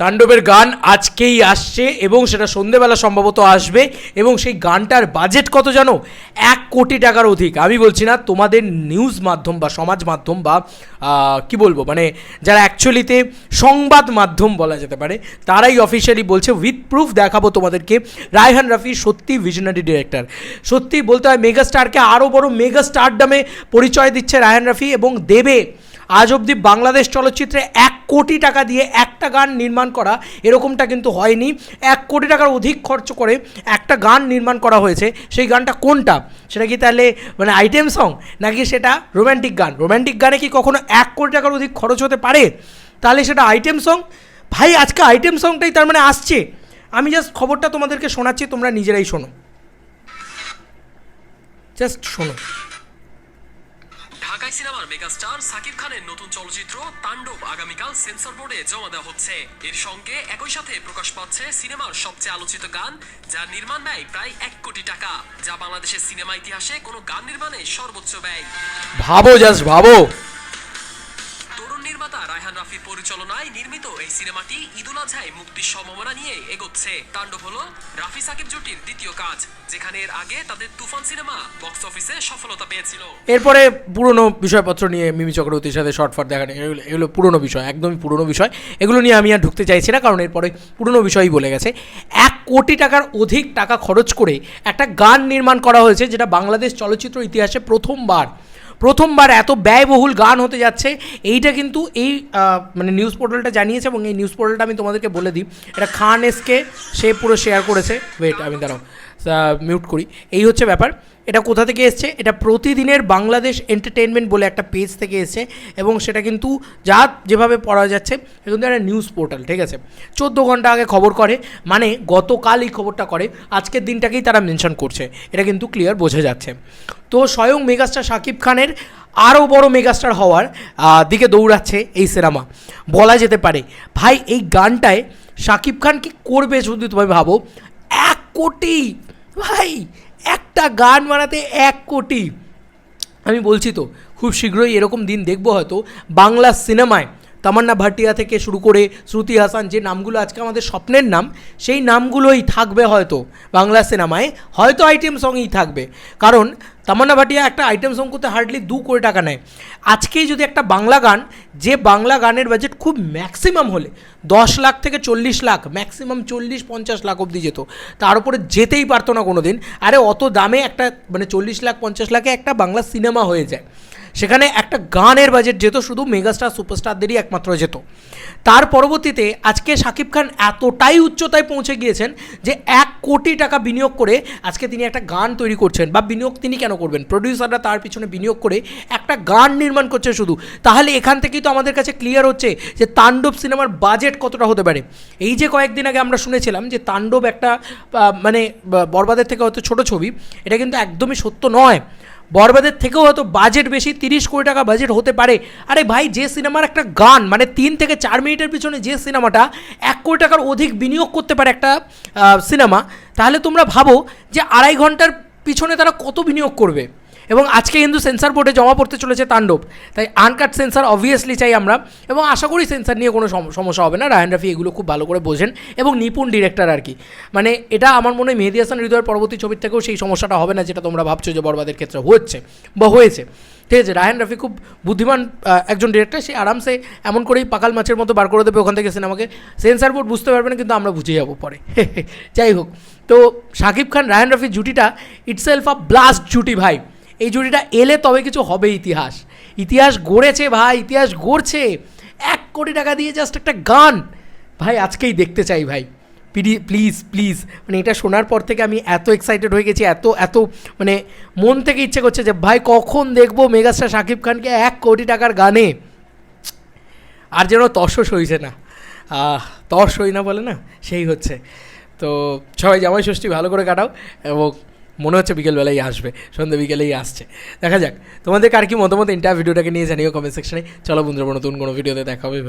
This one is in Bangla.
তাণ্ডবের গান আজকেই আসছে এবং সেটা সন্ধেবেলা সম্ভবত আসবে এবং সেই গানটার বাজেট কত জানো? এক কোটি টাকার অধিক। আমি বলছি না, তোমাদের নিউজ মাধ্যম বা সমাজ মাধ্যম বা কি বলব? মানে যারা অ্যাকচুয়ালিতে সংবাদ মাধ্যম বলা যেতে পারে, তারাই অফিসিয়ালি বলছে উইথ প্রুফ দেখাবো তোমাদেরকে। রায়হান রাফি সত্যি ভিশনারি ডিরেক্টর সত্যি বলতে হয় মেগাস্টারকে আরও বড় মেগাস্টার ডামে পরিচয় দিচ্ছে রায়হান রাফি এবং দেবে। আজ অবধি বাংলাদেশ চলচ্চিত্রে এক কোটি টাকা দিয়ে একটা গান নির্মাণ করা এরকমটা কিন্তু হয়নি। এক কোটি টাকার অধিক খরচ করে একটা গান নির্মাণ করা হয়েছে। সেই গানটা কোনটা? সেটা কি তাহলে মানে আইটেম সং? নাকি সেটা রোম্যান্টিক গান? রোম্যান্টিক গানে কি কখনো এক কোটি টাকার অধিক খরচ হতে পারে? তাহলে সেটা আইটেম সং? ভাই, আজকে আইটেম সংটাই তার মানে আসছে। আমি জাস্ট খবরটা তোমাদেরকে শোনাচ্ছি, তোমরা নিজেরাই শোনো। জাস্ট শোনো। সিনেমার মেগাস্টার সাকিব খানের নতুন চলচ্চিত্র তাণ্ডব আগামীকাল সেন্সর বোর্ডে জমা দেওয়া হচ্ছে। এর সঙ্গে একই সাথে প্রকাশ পাচ্ছে সিনেমার সবচেয়ে আলোচিত গান, যার নির্মাণ ব্যয় প্রায় এক কোটি টাকা, যা বাংলাদেশের সিনেমা ইতিহাসে কোনো গান নির্মাণে সর্বোচ্চ ব্যয়। ভাবো জাস্ট ভাবো। সিনেমাটি ঈদুল আজহায় মুক্তির সম্ভাবনা নিয়ে এগোচ্ছে। তাণ্ডব হলো রাফি সাকিব জুটির দ্বিতীয় কাজ, যেখানে এর আগে তাদের তুফান সিনেমা বক্স অফিসে সফলতা পেয়েছিল। এরপরে পুরনো বিষয়পত্র নিয়ে মিমি চক্রবর্তীর সাথে শর্টফাট দেখানো এগুলো এগুলো পুরনো বিষয়, একদমই পুরনো বিষয়। এগুলো নিয়ে আমি আর ঢুকতে চাইছি না, কারণ এরপরে পুরনো বিষয়ই বলে গেছে। এক কোটি টাকার অধিক টাকা খরচ করে একটা গান নির্মাণ করা হয়েছে, যেটা বাংলাদেশ চলচ্চিত্র ইতিহাসে প্রথমবার। প্রথমবার এত ব্যয়বহুল গান হতে যাচ্ছে। এইটা কিন্তু এই মানে নিউজ পোর্টালটা জানিয়েছে এবং এই নিউজ পোর্টালটা আমি তোমাদেরকে বলে দিই। এটা খান এসকে সে পুরো শেয়ার করেছে। ওয়েট আমি দাঁড়াও। মিউট করি। এই হচ্ছে ব্যাপার। এটা কোথা থেকে এসছে? এটা প্রতিদিনের বাংলাদেশ এন্টারটেনমেন্ট বলে একটা পেজ থেকে এসছে এবং সেটা কিন্তু যা যেভাবে পড়া যাচ্ছে, এটা কিন্তু একটা নিউজ পোর্টাল, ঠিক আছে? চোদ্দ ঘণ্টা আগে খবর করে মানে গতকাল এই খবরটা করে, আজকের দিনটাকেই তারা মেনশন করছে, এটা কিন্তু ক্লিয়ার বোঝা যাচ্ছে। তো স্বয়ং মেগাস্টার শাকিব খানের আরও বড় মেগাস্টার হওয়ার দিকে দৌড়াচ্ছে এই সিনেমা। বলা যেতে পারে, ভাই, এই গানটায় শাকিব খান কি করবে যদি তুমি ভাবো? এক কোটি, ভাই একটা গান বানাতে এক কোটি। আমি বলছি তো, খুব শীঘ্রই এরকম দিন দেখব হয়তো বাংলা সিনেমায়। তামান্না ভাটিয়া থেকে শুরু করে শ্রুতি হাসান যে নামগুলো আজকে আমাদের স্বপ্নের নাম, সেই নামগুলোই থাকবে হয়তো বাংলা সিনেমায়, হয়তো আইটেম সঙ্গই থাকবে। কারণ তামান্না ভাটিয়া একটা আইটেম সং করতে হার্ডলি দু কোটি টাকা নেয়। আজকেই যদি একটা বাংলা গান, যে বাংলা গানের বাজেট খুব ম্যাক্সিমাম হলে, দশ লাখ থেকে চল্লিশ লাখ ম্যাক্সিমাম চল্লিশ পঞ্চাশ লাখ অবধি যেত, তার উপরে যেতেই পারতো না কোনো দিন আরে অত দামে একটা মানে চল্লিশ লাখ, পঞ্চাশ লাখে একটা বাংলা সিনেমা হয়ে যায়। সেখানে একটা গানের বাজেট যেত, শুধু মেগাস্টার, সুপারস্টারদেরই একমাত্র যেত। তার পরবর্তীতে আজকে শাকিব খান এতটাই উচ্চতায় পৌঁছে গিয়েছেন যে এক কোটি টাকা বিনিয়োগ করে আজকে তিনি একটা গান তৈরি করছেন। বা বিনিয়োগ তিনি কেন করবেন? প্রডিউসাররা তার পিছনে বিনিয়োগ করে একটা গান নির্মাণ করছে শুধু। তাহলে এখান থেকেই তো আমাদের কাছে ক্লিয়ার হচ্ছে যে তাণ্ডব সিনেমার বাজেট কতটা হতে পারে। এই যে কয়েকদিন আগে আমরা শুনেছিলাম যে তাণ্ডব একটা মানে বরবাদের থেকে হয়তো ছোট ছবি, এটা কিন্তু একদমই সত্য নয়। বরবাদের থেকেও হয়তো বাজেট বেশি, তিরিশ কোটি টাকা বাজেট হতে পারে। আরে ভাই, যে সিনেমার একটা গান মানে তিন থেকে চার মিনিটের পিছনে যে সিনেমাটা, এক কোটি টাকার অধিক বিনিয়োগ করতে পারে একটা সিনেমা, তাহলে তোমরা ভাবো যে আড়াই ঘণ্টার পিছনে তারা কত বিনিয়োগ করবে। এবং আজকে কিন্তু সেন্সার বোর্ডে জমা পড়তে চলেছে তাণ্ডব। তাই আনকাট সেন্সার অবভিয়াসলি চাই আমরা এবং আশা করি সেন্সার নিয়ে কোনো সম- সমস্যা হবে না। রায়ন রাফি এগুলো খুব ভালো করে বোঝেন এবং নিপুণ ডিরেক্টর আর কি। মানে এটা আমার মনে হয় মেহেদি হাসান হৃদয়ের পরবর্তী ছবির থেকেও সেই সমস্যাটা হবে না যেটা তোমরা ভাবছ যে বরবাদের ক্ষেত্রে হচ্ছে বা হয়েছে। ঠিক আছে রায়ন রাফি খুব বুদ্ধিমান একজন ডিরেক্টর সে আরামসে এমন করেই পাকাল মাছের মতো বার করে দেবে ওখান থেকে সিনেমাকে। সেন্সার বোর্ড বুঝতে পারবে না, কিন্তু আমরা বুঝে যাব পরে। যাই হোক, তো শাকিব খান রায়ন রাফির জুটিটা ইটসেলফ আ ব্লাস্ট জুটি ভাই। এই জুটিটা এলে তবে কিছু হবে ইতিহাস। ইতিহাস গড়েছে ভাই, ইতিহাস গড়ছে। এক কোটি টাকা দিয়ে জাস্ট একটা গান। ভাই, আজকেই দেখতে চাই ভাই। প্লিজ প্লিজ মানে এটা শোনার পর থেকে আমি এত এক্সাইটেড হয়ে গেছি, এত এত মানে মন থেকে ইচ্ছে করছে যে, ভাই, কখন দেখব মেগাস্টার শাকিব খানকে এক কোটি টাকার গানে? আর যেন তর্স সইছে না। তর্স সই না বলে না, সেই হচ্ছে। তো, সবাই জামাই ষষ্ঠী ভালো করে কাটাও এবং মনে হচ্ছে বিকেলবেলাই আসবে, সন্ধ্যে বিকেলেই আসছে। দেখা যাক, তোমাদের কার কি মতামত? ইন্টার ভিডিওটাকে নিয়ে জানিও কমেন্ট সেকশনে চলো বন্ধুরা, নতুন কোনো ভিডিওতে দেখা হবে